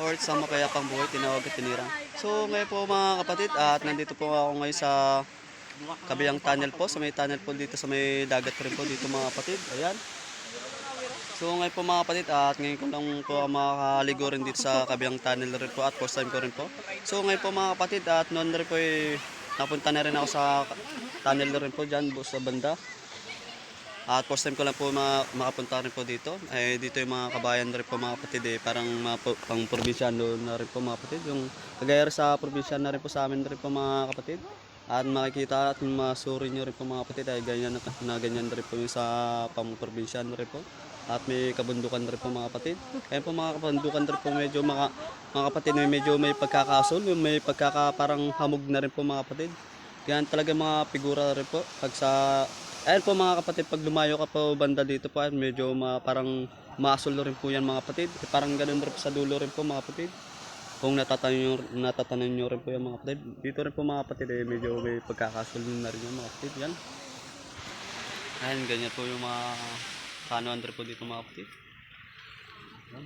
or sa makayapang buhay, tinawag at tinirang. So ngayon po mga kapatid, at nandito po ako ngayon sa kabilang tunnel po, sa may tunnel po dito sa may dagat rin po dito mga kapatid. Ayan. So ngayon po mga kapatid, at ngayon ko lang po ako makakaligo rin dito sa kabilang tunnel rin po at first time ko rin po. So ngayon po mga kapatid, at noon rin po eh, napunta na rin ako sa tunnel rin po dyan sa banda. At first time ko lang po ma- makapunta rin po dito. Eh, dito yung mga kabayan rin po mga kapatid eh. Parang mga po, pang probinsyano na rin po mga kapatid. Yung kagaya sa probinsya na rin po sa amin rin po mga kapatid. At makikita at masuri nyo rin po mga kapatid ay ganyan na, na ganyan rin po yung sa pang probinsyano rin po. At may kabundukan rin po mga kapatid. Kaya po mga kabundukan rin po medyo mga, mga kapatid may medyo may pagkakasol, may pagkaka parang hamog na rin po mga kapatid. Yan talaga mga figura rin po. Pag sa Ayan po mga kapatid, pag lumayo ka po banda dito po, medyo ma, parang maasol rin po yan mga kapatid. Eh, Parang ganun rin sa dulo rin po mga kapatid. Kung natatanan nyo, natatanan nyo rin po yung mga kapatid. Dito rin po mga kapatid, eh, medyo may pagkakasol na rin yung mga kapatid. Yan. Ayan, ganyan po yung mga kanuan rin po dito mga kapatid. Yan.